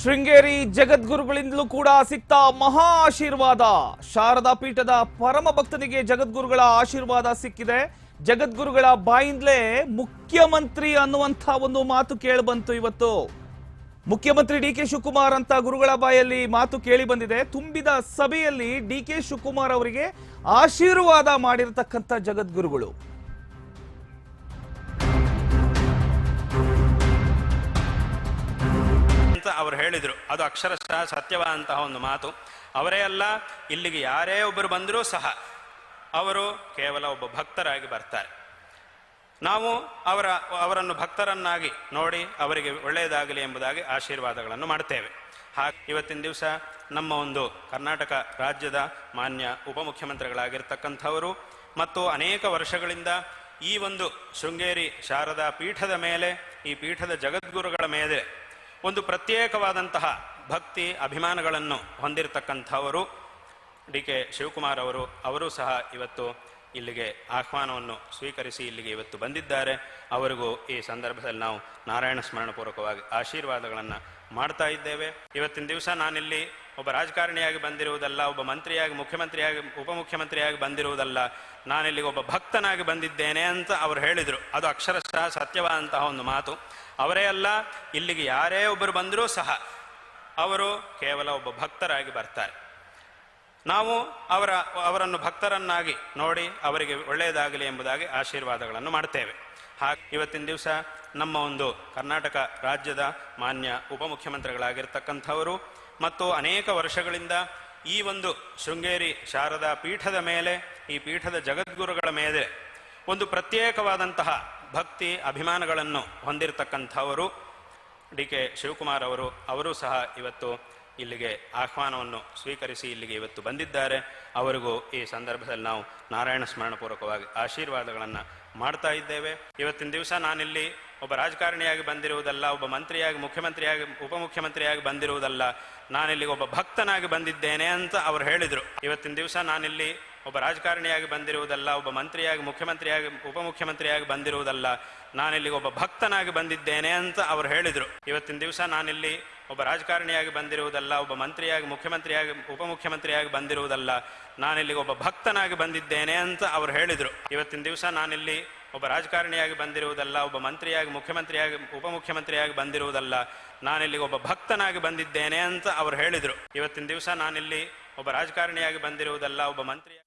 ಶೃಂಗೇರಿ ಜಗದ್ಗುರುಗಳಿಂದಲೂ ಕೂಡ ಸಿಕ್ತ ಮಹಾ ಆಶೀರ್ವಾದ. ಶಾರದಾ ಪೀಠದ ಪರಮ ಭಕ್ತನಿಗೆ ಜಗದ್ಗುರುಗಳ ಆಶೀರ್ವಾದ ಸಿಕ್ಕಿದೆ. ಜಗದ್ಗುರುಗಳ ಬಾಯಿಂದಲೇ ಮುಖ್ಯಮಂತ್ರಿ ಅನ್ನುವಂಥ ಒಂದು ಮಾತು ಕೇಳಿಬಂತು ಇವತ್ತು. ಮುಖ್ಯಮಂತ್ರಿ ಡಿ ಕೆ ಶಿವಕುಮಾರ್ ಅಂತ ಗುರುಗಳ ಬಾಯಲ್ಲಿ ಮಾತು ಕೇಳಿ ಬಂದಿದೆ. ತುಂಬಿದ ಸಭೆಯಲ್ಲಿ ಡಿ ಕೆ ಶಿವಕುಮಾರ್ ಅವರಿಗೆ ಆಶೀರ್ವಾದ ಮಾಡಿರತಕ್ಕಂಥ ಜಗದ್ಗುರುಗಳು. ಅವರು ಹೇಳಿದರು, ಅದು ಅಕ್ಷರಶಃ ಸತ್ಯವಾದಂತಹ ಒಂದು ಮಾತು. ಅವರೇ ಅಲ್ಲ, ಇಲ್ಲಿಗೆ ಯಾರೇ ಒಬ್ಬರು ಬಂದರೂ ಸಹ ಅವರು ಕೇವಲ ಒಬ್ಬ ಭಕ್ತರಾಗಿ ಬರ್ತಾರೆ. ನಾವು ಅವರ, ಅವರನ್ನು ಭಕ್ತರನ್ನಾಗಿ ನೋಡಿ ಅವರಿಗೆ ಒಳ್ಳೆಯದಾಗಲಿ ಎಂಬುದಾಗಿ ಆಶೀರ್ವಾದಗಳನ್ನು ಮಾಡ್ತೇವೆ. ಹಾಗೆ ಇವತ್ತಿನ ದಿವಸ ನಮ್ಮ ಒಂದು ಕರ್ನಾಟಕ ರಾಜ್ಯದ ಮಾನ್ಯ ಉಪಮುಖ್ಯಮಂತ್ರಿಗಳಾಗಿರ್ತಕ್ಕಂಥವರು ಮತ್ತು ಅನೇಕ ವರ್ಷಗಳಿಂದ ಈ ಒಂದು ಶೃಂಗೇರಿ ಶಾರದಾ ಪೀಠದ ಮೇಲೆ, ಈ ಪೀಠದ ಜಗದ್ಗುರುಗಳ ಮೇಲೆ ಒಂದು ಪ್ರತ್ಯೇಕವಾದಂತಹ ಭಕ್ತಿ ಅಭಿಮಾನಗಳನ್ನು ಹೊಂದಿರತಕ್ಕಂಥವರು ಡಿ ಕೆ ಶಿವಕುಮಾರ್ ಅವರು ಅವರು ಸಹ ಇವತ್ತು ಇಲ್ಲಿಗೆ ಆಹ್ವಾನವನ್ನು ಸ್ವೀಕರಿಸಿ ಇಲ್ಲಿಗೆ ಇವತ್ತು ಬಂದಿದ್ದಾರೆ. ಅವರಿಗೂ ಈ ಸಂದರ್ಭದಲ್ಲಿ ನಾವು ನಾರಾಯಣ ಸ್ಮರಣಪೂರ್ವಕವಾಗಿ ಆಶೀರ್ವಾದಗಳನ್ನು ಮಾಡ್ತಾ ಇದ್ದೇವೆ. ಇವತ್ತಿನ ದಿವಸ ನಾನಿಲ್ಲಿ ಒಬ್ಬ ರಾಜಕಾರಣಿಯಾಗಿ ಬಂದಿರುವುದಲ್ಲ, ಒಬ್ಬ ಮಂತ್ರಿಯಾಗಿ, ಮುಖ್ಯಮಂತ್ರಿಯಾಗಿ, ಉಪಮುಖ್ಯಮಂತ್ರಿಯಾಗಿ ಬಂದಿರುವುದಲ್ಲ, ನಾನಿಲ್ಲಿಗೆ ಒಬ್ಬ ಭಕ್ತನಾಗಿ ಬಂದಿದ್ದೇನೆ ಅಂತ ಅವರು ಹೇಳಿದರು. ಅದು ಅಕ್ಷರಶಃ ಸತ್ಯವಾದಂತಹ ಒಂದು ಮಾತು. ಅವರೇ ಅಲ್ಲ, ಇಲ್ಲಿಗೆ ಯಾರೇ ಒಬ್ಬರು ಬಂದರೂ ಸಹ ಅವರು ಕೇವಲ ಒಬ್ಬ ಭಕ್ತರಾಗಿ ಬರ್ತಾರೆ. ನಾವು ಅವರ, ಅವರನ್ನು ಭಕ್ತರನ್ನಾಗಿ ನೋಡಿ ಅವರಿಗೆ ಒಳ್ಳೆಯದಾಗಲಿ ಎಂಬುದಾಗಿ ಆಶೀರ್ವಾದಗಳನ್ನು ಮಾಡ್ತೇವೆ. ಹಾಗೆ ಇವತ್ತಿನ ದಿವಸ ನಮ್ಮ ಒಂದು ಕರ್ನಾಟಕ ರಾಜ್ಯದ ಮಾನ್ಯ ಉಪಮುಖ್ಯಮಂತ್ರಿಗಳಾಗಿರ್ತಕ್ಕಂಥವರು ಮತ್ತು ಅನೇಕ ವರ್ಷಗಳಿಂದ ಈ ಒಂದು ಶೃಂಗೇರಿ ಶಾರದಾ ಪೀಠದ ಮೇಲೆ, ಈ ಪೀಠದ ಜಗದ್ಗುರುಗಳ ಮೇಲೆ ಒಂದು ಪ್ರತ್ಯೇಕವಾದಂತಹ ಭಕ್ತಿ, ಅಭಿಮಾನಗಳನ್ನು ಹೊಂದಿರತಕ್ಕಂಥವರು ಡಿ ಕೆ ಶಿವಕುಮಾರ್ ಅವರು. ಅವರು ಸಹ ಇವತ್ತು ಇಲ್ಲಿಗೆ ಆಹ್ವಾನವನ್ನು ಸ್ವೀಕರಿಸಿ ಇಲ್ಲಿಗೆ ಇವತ್ತು ಬಂದಿದ್ದಾರೆ. ಅವರಿಗೂ ಈ ಸಂದರ್ಭದಲ್ಲಿ ನಾವು ನಾರಾಯಣ ಸ್ಮರಣಪೂರ್ವಕವಾಗಿ ಆಶೀರ್ವಾದಗಳನ್ನು ಮಾಡ್ತಾ ಇದ್ದೇವೆ. ಇವತ್ತಿನ ದಿವಸ ನಾನಿಲ್ಲಿ ಒಬ್ಬ ರಾಜಕಾರಣಿಯಾಗಿ ಬಂದಿರುವುದಲ್ಲ, ಒಬ್ಬ ಮಂತ್ರಿಯಾಗಿ, ಮುಖ್ಯಮಂತ್ರಿಯಾಗಿ, ಉಪಮುಖ್ಯಮಂತ್ರಿಯಾಗಿ ಬಂದಿರುವುದಲ್ಲ ನಾನಿಲ್ಲಿ ಒಬ್ಬ ಭಕ್ತನಾಗಿ ಬಂದಿದ್ದೇನೆ ಅಂತ ಅವರು ಹೇಳಿದರು. ಇವತ್ತಿನ ದಿವಸ ನಾನಿಲ್ಲಿ ಒಬ್ಬ ರಾಜಕಾರಣಿಯಾಗಿ ಬಂದಿರುವುದಲ್ಲ, ಒಬ್ಬ ಮಂತ್ರಿಯಾಗಿ, ಮುಖ್ಯಮಂತ್ರಿಯಾಗಿ, ಉಪಮುಖ್ಯಮಂತ್ರಿಯಾಗಿ ಬಂದಿರುವುದಲ್ಲ, ನಾನಿಲ್ಲಿಗೆ ಒಬ್ಬ ಭಕ್ತನಾಗಿ ಬಂದಿದ್ದೇನೆ ಅಂತ ಅವರು ಹೇಳಿದರು. ಇವತ್ತಿನ ದಿವಸ ನಾನಿಲ್ಲಿ ಒಬ್ಬ ರಾಜಕಾರಣಿಯಾಗಿ ಬಂದಿರುವುದಲ್ಲ, ಒಬ್ಬ ಮಂತ್ರಿಯಾಗಿ, ಮುಖ್ಯಮಂತ್ರಿಯಾಗಿ, ಉಪಮುಖ್ಯಮಂತ್ರಿಯಾಗಿ ಬಂದಿರುವುದಲ್ಲ, ನಾನಿಲ್ಲಿಗೆ ಒಬ್ಬ ಭಕ್ತನಾಗಿ ಬಂದಿದ್ದೇನೆ ಅಂತ ಅವರು ಹೇಳಿದರು. ಇವತ್ತಿನ ದಿವಸ ನಾನಿಲ್ಲಿ ಒಬ್ಬ ರಾಜಕಾರಣಿಯಾಗಿ ಬಂದಿರುವುದಲ್ಲ, ಒಬ್ಬ ಮಂತ್ರಿಯಾಗಿ, ಮುಖ್ಯಮಂತ್ರಿಯಾಗಿ, ಉಪಮುಖ್ಯಮಂತ್ರಿಯಾಗಿ ಬಂದಿರುವುದಲ್ಲ, ನಾನಿಲ್ಲಿಗೆ ಒಬ್ಬ ಭಕ್ತನಾಗಿ ಬಂದಿದ್ದೇನೆ ಅಂತ ಅವರು ಹೇಳಿದರು. ಇವತ್ತಿನ ದಿವಸ ನಾನಿಲ್ಲಿ ಒಬ್ಬ ರಾಜಕಾರಣಿಯಾಗಿ ಬಂದಿರುವುದಲ್ಲ, ಒಬ್ಬ ಮಂತ್ರಿಯಾಗಿ